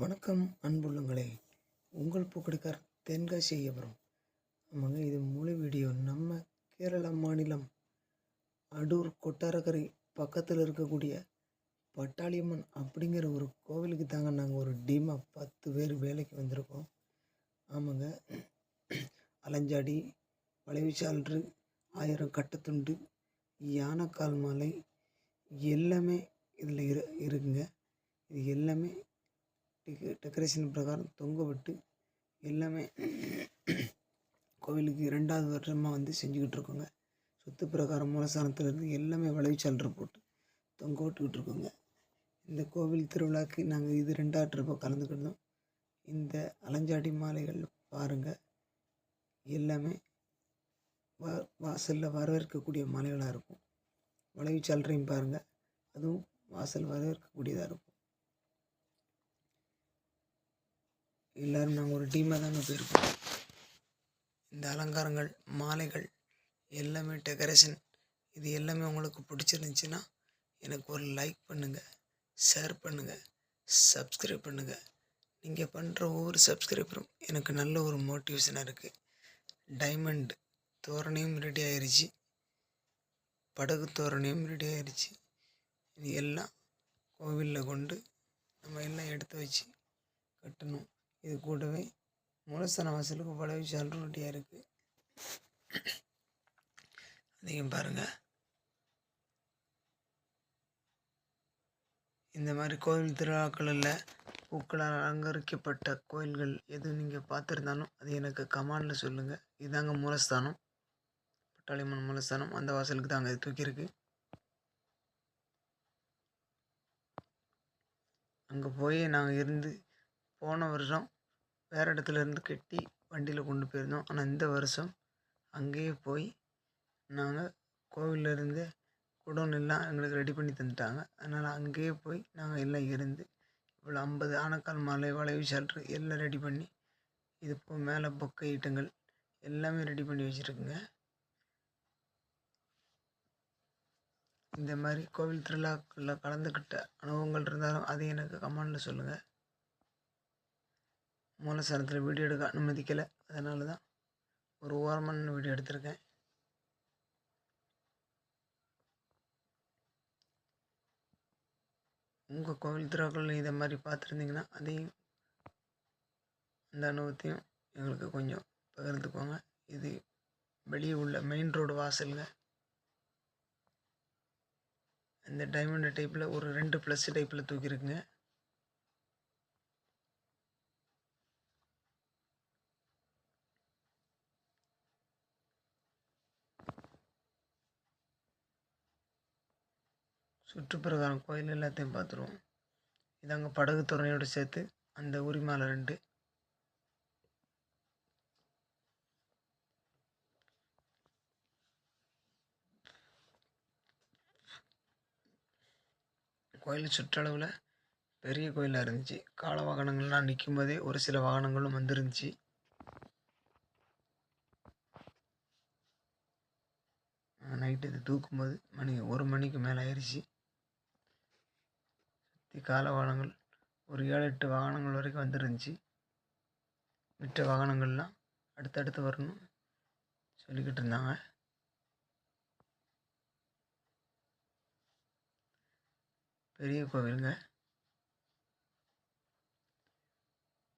வணக்கம் அன்புள்ளங்களே. உங்கள் பூக்கடைக்கார் தென்காசி ஐயபுரம். ஆமாங்க இது முழு வீடியோ. நம்ம கேரளா மாநிலம் அடூர் கொட்டாரக்கரை பக்கத்தில் இருக்கக்கூடிய பட்டாளியம்மன் அப்படிங்கிற ஒரு கோவிலுக்கு தாங்க நாங்கள் ஒரு டீமாக பத்து பேர் வேலைக்கு வந்திருக்கோம். ஆமாங்க அலஞ்சாடி வளைவுச்சால்று ஆயிரம் கட்டத்துண்டு யானைக்கால் மாலை எல்லாமே இதில் இரு இருக்குங்க. இது எல்லாமே டெக்க டெக்கரேஷன் பிரகாரம் தொங்க விட்டு எல்லாமே கோவிலுக்கு ரெண்டாவது வருஷமாக வந்து செஞ்சுக்கிட்டு இருக்கோங்க. சொத்து பிரகாரம் மூலஸ்தானத்துலேருந்து எல்லாமே வளைவுச்சால்று போட்டு தொங்க விட்டுக்கிட்டு இருக்கோங்க. இந்த கோவில் திருவிழாக்கு நாங்கள் இது ரெண்டாவது ரூபாய் கலந்துக்கிட்டோம். இந்த அலஞ்சாடி மாலைகள் பாருங்கள் எல்லாமே வா வாசலில் வரவேற்கக்கூடிய மாலைகளாக இருக்கும். வளைவுச்சால்றையும் பாருங்கள் அதுவும் வாசல் வரவேற்கக்கூடியதாக இருக்கும். எல்லோரும் நாங்கள் ஒரு டீமாக தாங்க போயிருக்கோம். இந்த அலங்காரங்கள் மாலைகள் எல்லாமே டெக்கரேஷன் இது எல்லாமே உங்களுக்கு பிடிச்சிருந்துச்சின்னா எனக்கு ஒரு லைக் பண்ணுங்கள் ஷேர் பண்ணுங்கள் சப்ஸ்கிரைப் பண்ணுங்கள் நீங்கள் பண்ணுற ஒவ்வொரு சப்ஸ்கிரைபரும் எனக்கு நல்ல ஒரு மோட்டிவேஷனாக இருக்குது டைமண்ட் தோரணையும் ரெடி ஆயிடுச்சு படகு தோரணையும் ரெடி ஆயிடுச்சு இது எல்லாம் கோவிலில் கொண்டு நம்ம எல்லாம் எடுத்து வச்சு கட்டணும். இது கூடவே மூலஸ்தான வாசலுக்கு பலவி சால்ரும் இருக்குது அதையும் பாருங்கள் இந்த மாதிரி கோவில் திருவிழாக்களில் பூக்களால் அலங்கரிக்கப்பட்ட கோயில்கள் எது நீங்கள் பார்த்துருந்தாலும் அது எனக்கு கமாண்டில் சொல்லுங்கள் இதாங்க மூலஸ்தானம் பட்டாளிமன் மூலஸ்தானம் அந்த வாசலுக்கு தாங்க இது தூக்கியிருக்கு. அங்கே போய் நாங்கள் இருந்து போன வருஷம் வேறு இடத்துல இருந்து கட்டி வண்டியில் கொண்டு போயிருந்தோம். ஆனால் இந்த வருஷம் அங்கேயே போய் நாங்கள் கோவிலேருந்து இருந்து குடோன் எல்லாம் எங்களுக்கு ரெடி பண்ணி தந்துட்டாங்க. அதனால் அங்கேயே போய் நாங்கள் எல்லாம் இருந்து இவ்வளோ ஐம்பது ஆனக்கால் மாலை வளைவு சால்ட்ரு எல்லாம் ரெடி பண்ணி இது போ மேலே பொக்கை ஐட்டங்கள் எல்லாமே ரெடி பண்ணி வச்சுருக்குங்க. இந்த மாதிரி கோவில் திருவிழாக்களில் கலந்துக்கிட்ட அனுபவங்கள் இருந்தாலும் அதை எனக்கு கமெண்டில் சொல்லுங்கள் மூலஸ்தானத்தில் வீடியோ எடுக்க அனுமதிக்கலை. அதனால தான் ஒரு ஓரமான வீடியோ எடுத்திருக்கேன். உங்கள் கோவில் திருவிழாக்கள் இதை மாதிரி பார்த்துருந்தீங்கன்னா அதையும் அந்த அனுபவத்தையும் எங்களுக்கு கொஞ்சம் பகிர்ந்துக்கோங்க. இது வெளியே உள்ள மெயின் ரோடு வாசலுங்க. இந்த டைமண்ட் டைப்பில் ஒரு ரெண்டு ப்ளஸ் டைப்பில் தூக்கியிருக்குங்க. சுற்றுப்பிரகாரம் கோயில் எல்லாத்தையும் பார்த்துருவோம். இதாங்க படகு துறையோடு சேர்த்து அந்த உரிமாலை ரெண்டு. கோயில் சுற்றளவில் பெரிய கோயிலாக இருந்துச்சு. கால வாகனங்கள்லாம் நிற்கும் போதே ஒரு சில வாகனங்களும் வந்துருந்துச்சு. நைட்டு இது தூக்கும்போது மணி ஒரு மணிக்கு மேலே ஆயிடுச்சு சுற்றி கால வாகனங்கள் ஒரு ஏழு எட்டு வாகனங்கள் வரைக்கும் வந்துருந்துச்சு. மிச்ச வாகனங்கள்லாம் அடுத்தடுத்து வரணும் சொல்லிக்கிட்டு இருந்தாங்க. பெரிய கோவிலுங்க.